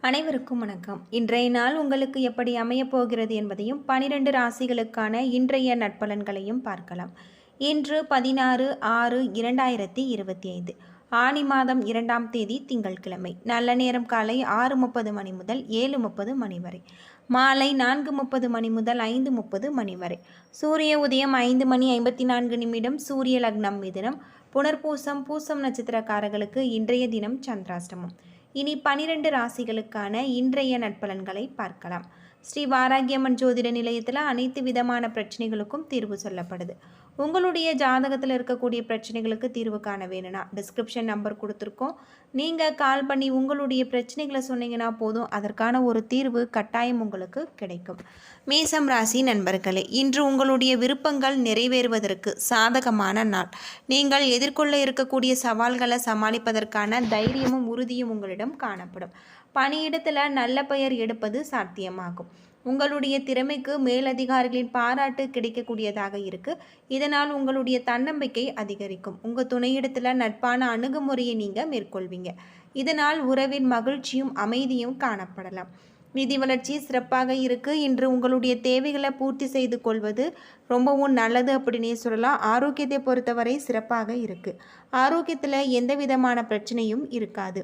அனைவருக்கும் வணக்கம். இன்றைய நாள் உங்களுக்கு எப்படி அமையப் போகிறது என்பதையும் பனிரெண்டு ராசிகளுக்கான இன்றைய நட்பலன்களையும் பார்க்கலாம். இன்று பதினாறு ஆறு இரண்டாயிரத்தி இருபத்தி ஐந்து ஆனி மாதம் இரண்டாம் தேதி திங்கட்கிழமை நல்ல நேரம் காலை ஆறு முப்பது மணி முதல் ஏழு முப்பது மணி வரை. மாலை நான்கு முப்பது மணி முதல் ஐந்து முப்பது மணி வரை. சூரிய உதயம் ஐந்து மணி ஐம்பத்தி நான்கு நிமிடம் சூரிய லக்னம் மிதினம். புனர்பூசம் பூசம் நட்சத்திரக்காரர்களுக்கு இன்றைய தினம் சந்திராஷ்டமம். இனி பனிரெண்டு ராசிகளுக்கான இன்றைய நட்பலன்களை பார்க்கலாம். ஸ்ரீ வாராகியம்மன் ஜோதிட நிலையத்தில் அனைத்து விதமான பிரச்சனைகளுக்கும் தீர்வு சொல்லப்படுது. உங்களுடைய ஜாதகத்தில் இருக்கக்கூடிய பிரச்சனைகளுக்கு தீர்வு காண வேணும்னா டிஸ்கிரிப்ஷன் நம்பர் கொடுத்துருக்கோம். நீங்கள் கால் பண்ணி உங்களுடைய பிரச்சனைகளை சொன்னீங்கன்னா போதும் அதற்கான ஒரு தீர்வு கட்டாயம் உங்களுக்கு கிடைக்கும். மேசம் ராசி நண்பர்களே இன்று உங்களுடைய விருப்பங்கள் நிறைவேறுவதற்கு சாதகமான நாள். நீங்கள் எதிர்கொள்ள இருக்கக்கூடிய சவால்களை சமாளிப்பதற்கான தைரியமும் உறுதியும் உங்களிடம் காணப்படும். பணியிடத்தில் நல்ல பெயர் எடுப்பது சாத்தியமாகும். உங்களுடைய திறமைக்கு மேலதிகாரிகளின் பாராட்டு கிடைக்கக்கூடியதாக இருக்கு. இதனால் உங்களுடைய தன்னம்பிக்கை அதிகரிக்கும். உங்க துணையிடத்துல நட்பான அணுகுமுறையை நீங்க மேற்கொள்வீங்க. இதனால் உறவின் மகிழ்ச்சியும் அமைதியும் காணப்படலாம். நிதி வளர்ச்சி சிறப்பாக இருக்கு. இன்று உங்களுடைய தேவைகளை பூர்த்தி செய்து கொள்வது ரொம்பவும் நல்லது அப்படின்னே சொல்லலாம். ஆரோக்கியத்தை பொறுத்தவரை சிறப்பாக இருக்கு. ஆரோக்கியத்தில் எந்த விதமான பிரச்சனையும் இருக்காது.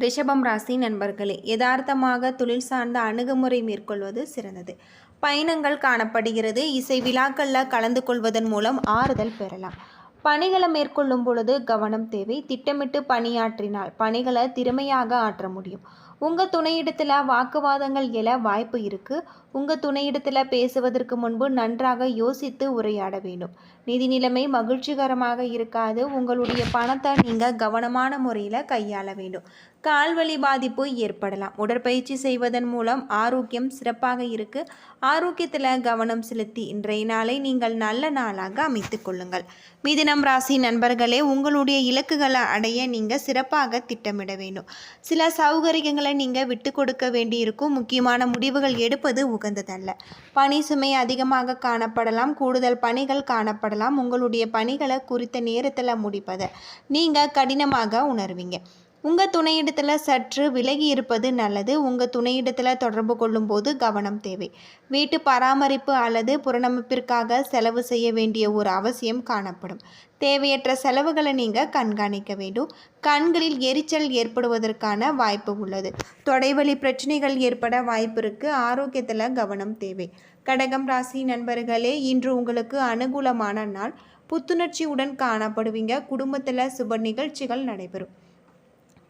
ரிஷபம் ராசி நண்பர்களே யதார்த்தமாக தொழில் சார்ந்த அணுகுமுறை மேற்கொள்வது சிறந்தது. பயணங்கள் காணப்படுகிறது. இசை விழாக்களில் கலந்து கொள்வதன் மூலம் ஆறுதல் பெறலாம். பணிகளை மேற்கொள்ளும் பொழுது கவனம் தேவை. திட்டமிட்டு பணியாற்றினால் பணிகளை திறமையாக ஆற்ற முடியும். உங்கள் துணையிடத்தில் வாக்குவாதங்கள் எழ வாய்ப்பு இருக்குது உங்கள் துணையிடத்தில் பேசுவதற்கு முன்பு நன்றாக யோசித்து உரையாட வேண்டும். நிதி நிலைமை மகிழ்ச்சிகரமாக இருக்காது. உங்களுடைய பணத்தை நீங்கள் கவனமான முறையில் கையாள வேண்டும். கால்வழி பாதிப்பு ஏற்படலாம். உடற்பயிற்சி செய்வதன் மூலம் ஆரோக்கியம் சிறப்பாக இருக்குது ஆரோக்கியத்தில் கவனம் செலுத்தி இன்றைய நாளை நீங்கள் நல்ல நாளாக அமைத்துக் கொள்ளுங்கள். மிதினம் ராசி நண்பர்களே உங்களுடைய இலக்குகளை அடைய நீங்கள் சிறப்பாக திட்டமிட வேண்டும். சில சௌகரியங்களை நீங்கள் விட்டு கொடுக்க வேண்டியிருக்கும். முக்கியமான முடிவுகள் எடுப்பது உகந்ததல்ல. பணி சுமை அதிகமாக காணப்படலாம். கூடுதல் பணிகள் காணப்படலாம். உங்களுடைய பணிகளை குறித்த நேரத்தில் முடிப்பதை. நீங்கள் கடினமாக உணர்வீங்க. உங்கள் துணையிடத்தில் சற்று விலகி இருப்பது நல்லது. உங்கள் துணையிடத்தில் தொடர்பு கொள்ளும்போது கவனம் தேவை. வீட்டு பராமரிப்பு அல்லது புறநமைப்பிற்காக செலவு செய்ய வேண்டிய ஒரு அவசியம் காணப்படும். தேவையற்ற செலவுகளை நீங்கள் கண்காணிக்க வேண்டும். கண்களில் எரிச்சல் ஏற்படுவதற்கான வாய்ப்பு உள்ளது. தொடைவழி பிரச்சனைகள் ஏற்பட வாய்ப்பு இருக்குது ஆரோக்கியத்தில் கவனம் தேவை. கடகம் ராசி நண்பர்களே இன்று உங்களுக்கு அனுகூலமான நாள். புத்துணர்ச்சியுடன் காணப்படுவீங்க. குடும்பத்தில் சுப நிகழ்ச்சிகள் நடைபெறும்.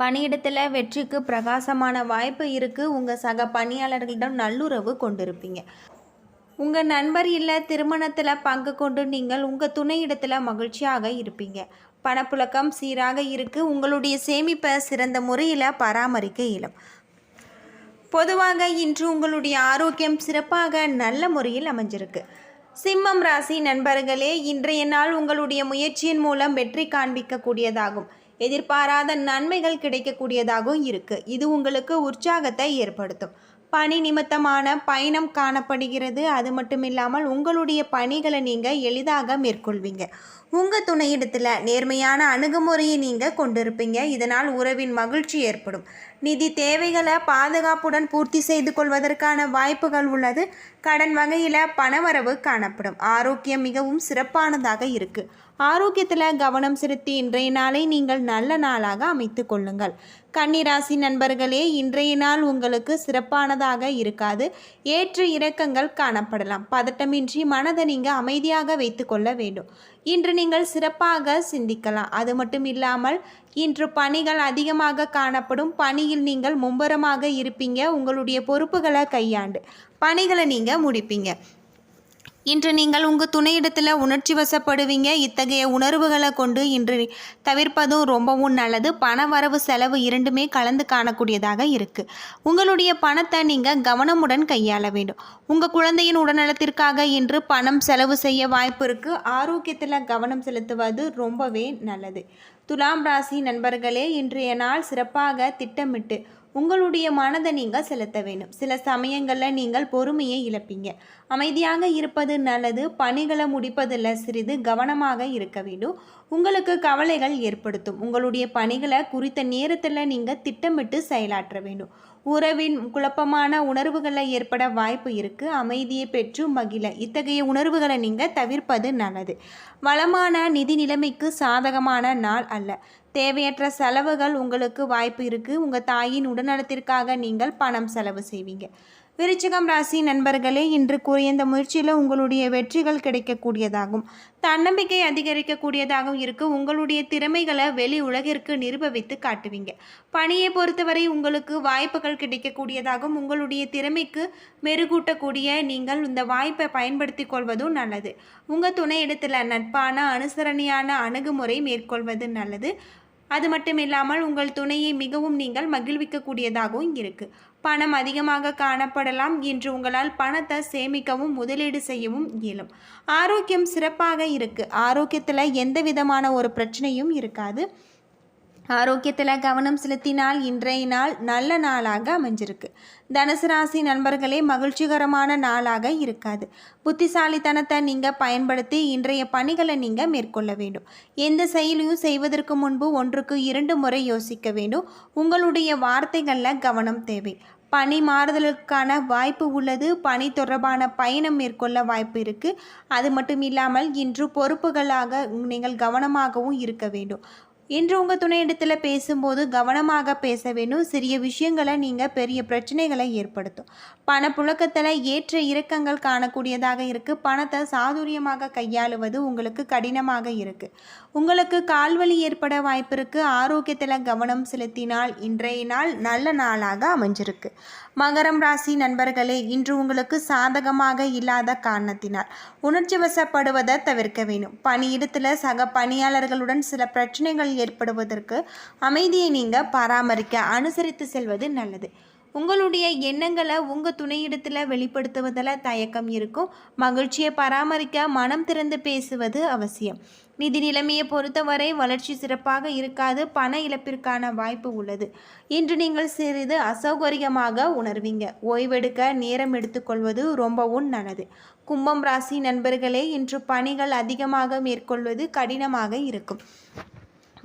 பணியிடத்தில் வெற்றிக்கு பிரகாசமான வாய்ப்பு இருக்குது உங்கள் சக பணியாளர்களிடம் நல்லுறவு கொண்டிருப்பீங்க. உங்கள் நண்பர் இல்லை திருமணத்தில் பங்கு கொண்டு நீங்கள் உங்கள் துணையிடத்தில் மகிழ்ச்சியாக இருப்பீங்க. பணப்புழக்கம் சீராக இருக்குது உங்களுடைய சேமிப்பை சிறந்த முறையில் பராமரிக்க இயலும். பொதுவாக இன்று உங்களுடைய ஆரோக்கியம் சிறப்பாக நல்ல முறையில் அமைஞ்சிருக்கு. சிம்மம் ராசி நண்பர்களே இன்றைய நாள் உங்களுடைய முயற்சியின் மூலம் வெற்றி காண்பிக்கக்கூடியதாகும். எதிர்பாராத நன்மைகள் கிடைக்கக்கூடியதாகவும் இருக்குது இது உங்களுக்கு உற்சாகத்தை ஏற்படுத்தும். பணி நிமித்தமான பயணம் காணப்படுகிறது. அது மட்டும் இல்லாமல் உங்களுடைய பணிகளை நீங்கள் எளிதாக மேற்கொள்வீங்க. உங்கள் துணையிடத்தில் நேர்மையான அணுகுமுறையை நீங்கள் கொண்டிருப்பீங்க. இதனால் உறவின் மகிழ்ச்சி ஏற்படும். நிதி தேவைகளை பாதுகாப்புடன் பூர்த்தி செய்து கொள்வதற்கான வாய்ப்புகள் உள்ளது. கடன் வகையில் பணவரவு காணப்படும். ஆரோக்கியம் மிகவும் சிறப்பானதாக இருக்குது ஆரோக்கியத்தில் கவனம் செலுத்தி இன்றைய நாளை நீங்கள் நல்ல நாளாக அமைத்து கொள்ளுங்கள். கன்னிராசி நண்பர்களே இன்றைய நாள் உங்களுக்கு சிறப்பானதாக இருக்காது. ஏற்று இறக்கங்கள் காணப்படலாம். பதட்டமின்றி மனதை நீங்கள் அமைதியாக வைத்து கொள்ள வேண்டும். இன்று நீங்கள் சிறப்பாக சிந்திக்கலாம். அது மட்டும் இல்லாமல் இன்று பணிகள் அதிகமாக காணப்படும். பணியில் நீங்கள் மும்பரமாக இருப்பீங்க. உங்களுடைய பொறுப்புகளை கையாண்டு பணிகளை நீங்கள் முடிப்பீங்க. இன்று நீங்கள் உங்கள் துணையிடத்தில் உணர்ச்சி வசப்படுவீங்க. இத்தகைய உணர்வுகளை கொண்டு இன்று தவிர்ப்பதும் ரொம்பவும் நல்லது. பண வரவு செலவு இரண்டுமே கலந்து காணக்கூடியதாக இருக்குது உங்களுடைய பணத்தை நீங்கள் கவனமுடன் கையாள வேண்டும். உங்கள் குழந்தையின் உடல்நலத்திற்காக இன்று பணம் செலவு செய்ய வாய்ப்பு இருக்குது ஆரோக்கியத்தில் கவனம் செலுத்துவது ரொம்பவே நல்லது. துலாம் ராசி நண்பர்களே இன்றைய நாள் சிறப்பாக திட்டமிட்டு உங்களுடைய மனதை நீங்கள் செலுத்த வேண்டும். சில சமயங்களில் நீங்கள் பொறுமையை இழப்பீங்க. அமைதியாக இருப்பது நல்லது பணிகளை முடிப்பதில் சிறிது கவனமாக இருக்க வேண்டும். உங்களுக்கு கவலைகள் ஏற்படுத்தும். உங்களுடைய பணிகளை குறித்த நேரத்தில் நீங்கள் திட்டமிட்டு செயலாற்ற வேண்டும். உறவின் குழப்பமான உணர்வுகளை ஏற்பட வாய்ப்பு இருக்குது அமைதியை பெற்று மகிழ. இத்தகைய உணர்வுகளை நீங்கள் தவிர்ப்பது நல்லது. வளமான நிதி நிலைமைக்கு சாதகமான நாள் அல்ல. தேவையற்ற செலவுகள் உங்களுக்கு வாய்ப்பு இருக்குது உங்கள் தாயின் உடல்நலத்திற்காக நீங்கள் பணம் செலவு செய்வீங்க. விருச்சிகம் ராசி நண்பர்களே இன்று கூறிய இந்த முயற்சியில் உங்களுடைய வெற்றிகள் கிடைக்கக்கூடியதாகும். தன்னம்பிக்கை அதிகரிக்கக்கூடியதாகவும் இருக்கு. உங்களுடைய திறமைகளை வெளி உலகிற்கு நிரூபித்து காட்டுவீங்க. பணியை பொறுத்தவரை உங்களுக்கு வாய்ப்புகள் கிடைக்கக்கூடியதாகவும் உங்களுடைய திறமைக்கு மெருகூட்டக்கூடிய நீங்கள் இந்த வாய்ப்பை பயன்படுத்தி கொள்வதும் நல்லது. உங்கள் துணை இடத்துல நட்பான அனுசரணையான அணுகுமுறை மேற்கொள்வது நல்லது. அது மட்டும் இல்லாமல் உங்கள் துணையை மிகவும் நீங்கள் மகிழ்விக்கக்கூடியதாகவும் இருக்குது பணம் அதிகமாக காணப்படலாம் என்று உங்களால் பணத்தை சேமிக்கவும் முதலீடு செய்யவும் இயலும். ஆரோக்கியம் சிறப்பாக இருக்குது ஆரோக்கியத்தில் எந்த விதமான ஒரு பிரச்சனையும் இருக்காது. ஆரோக்கியத்தில் கவனம் செலுத்தினால் இன்றைய நாள் நல்ல நாளாக அமைஞ்சிருக்கு. தனுசு ராசி நண்பர்களே மகிழ்ச்சிகரமான நாளாக இருக்காது. புத்திசாலித்தனத்தை நீங்கள் பயன்படுத்தி இன்றைய பணிகளை நீங்கள் மேற்கொள்ள வேண்டும். எந்த செயலையும் செய்வதற்கு முன்பு ஒன்றுக்கு இரண்டு முறை யோசிக்க வேண்டும். உங்களுடைய வார்த்தைகளில் கவனம் தேவை. பணி மாறுதலுக்கான வாய்ப்பு உள்ளது. பணி தொடர்பான பயணம் மேற்கொள்ள வாய்ப்பு இருக்குது அது மட்டும் இல்லாமல் இன்று பொறுப்புகளாக நீங்கள் கவனமாகவும் இருக்க வேண்டும். இன்று உங்கள் துணையிடத்தில் பேசும்போது கவனமாக பேச வேணும். சிறிய விஷயங்களை நீங்கள் பெரிய பிரச்சனைகளை ஏற்படுத்தும். பணப்புழக்கத்தில் ஏற்ற இறக்கங்கள் காணக்கூடியதாக இருக்குது பணத்தை சாதுரியமாக கையாளுவது உங்களுக்கு கடினமாக இருக்குது உங்களுக்கு கால்வலி ஏற்பட வாய்ப்பு இருக்குது ஆரோக்கியத்தில் கவனம் செலுத்தினால் இன்றைய நாள் நல்ல நாளாக அமைஞ்சிருக்கு. மகரம் ராசி நண்பர்களே இன்று உங்களுக்கு சாதகமாக இல்லாத காரணத்தினால் உணர்ச்சி வசப்படுவதை தவிர்க்க வேண்டும் பணியிடத்தில் சக பணியாளர்களுடன் சில பிரச்சனைகள் ஏற்படுவதற்கு அமைதியை நீங்கள் பராமரிக்க அனுசரித்து செல்வது நல்லது. உங்களுடைய எண்ணங்களை உங்கள் துணையிடத்தில் வெளிப்படுத்துவதில் தயக்கம் இருக்கும். மகிழ்ச்சியை பராமரிக்க மனம் திறந்து பேசுவது அவசியம். நிதி நிலைமையை பொறுத்தவரை வளர்ச்சி சிறப்பாக இருக்காது. பண இழப்பிற்கான வாய்ப்பு உள்ளது. இன்று நீங்கள் சிறிது அசௌகரியமாக உணர்வீங்க. ஓய்வெடுக்க நேரம் எடுத்துக்கொள்வது ரொம்பவும் நல்லது. கும்பம் ராசி நண்பர்களே இன்று பணிகள் அதிகமாக மேற்கொள்வது கடினமாக இருக்கும்.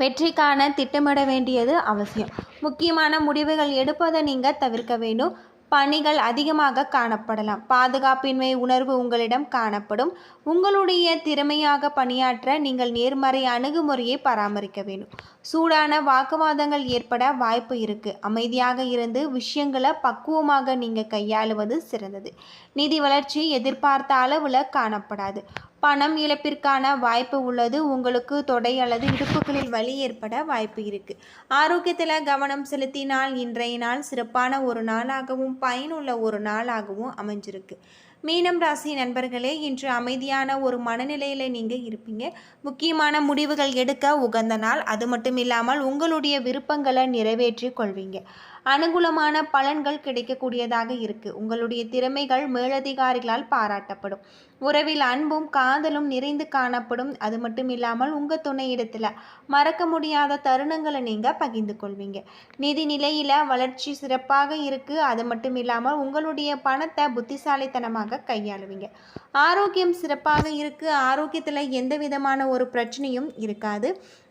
வெற்றிக்கான திட்டமிட வேண்டியது அவசியம். முக்கியமான முடிவுகள் எடுப்பதை நீங்கள் தவிர்க்க வேண்டும். பணிகள் அதிகமாக காணப்படலாம். பாதுகாப்பின்மை உணர்வு உங்களிடம் காணப்படும். உங்களுடைய திறமையாக பணியாற்ற நீங்கள் நேர்மறை அணுகுமுறையை பராமரிக்க வேண்டும். சூடான வாக்குவாதங்கள் ஏற்பட வாய்ப்பு இருக்குது அமைதியாக இருந்து விஷயங்களை பக்குவமாக நீங்கள் கையாளுவது சிறந்தது. நிதி வளர்ச்சி எதிர்பார்த்த அளவில் காணப்படாது. பணம் இழப்பிற்கான வாய்ப்பு உள்ளது. உங்களுக்கு தொடை அல்லது இடுப்புகளில் வலி ஏற்பட வாய்ப்பு இருக்குது ஆரோக்கியத்தில் கவனம் செலுத்தினால் இன்றைய நாள் சிறப்பான ஒரு நாளாகவும் பயனுள்ள ஒரு நாளாகவும் அமைஞ்சிருக்கு. மீனம் ராசி நண்பர்களே இன்று அமைதியான ஒரு மனநிலையில் நீங்கள் இருப்பீங்க. முக்கியமான முடிவுகள் எடுக்க உகந்த நாள். அது மட்டும் இல்லாமல் உங்களுடைய விருப்பங்களை நிறைவேற்றி கொள்வீங்க. அனுகூலமான பலன்கள் கிடைக்கக்கூடியதாக இருக்குது உங்களுடைய திறமைகள் மேலதிகாரிகளால் பாராட்டப்படும். உறவில் அன்பும் காதலும் நிறைந்து காணப்படும். அது மட்டும் இல்லாமல் உங்கள் துணையிடத்தில் மறக்க முடியாத தருணங்களை நீங்கள் பகிர்ந்து கொள்வீங்க. நிதி நிலையில் வளர்ச்சி சிறப்பாக இருக்குது அது மட்டும் இல்லாமல் உங்களுடைய பணத்தை புத்திசாலித்தனமாக கையாளுவீங்க. ஆரோக்கியம் சிறப்பாக இருக்குது ஆரோக்கியத்தில் எந்த விதமான ஒரு பிரச்சனையும் இருக்காது.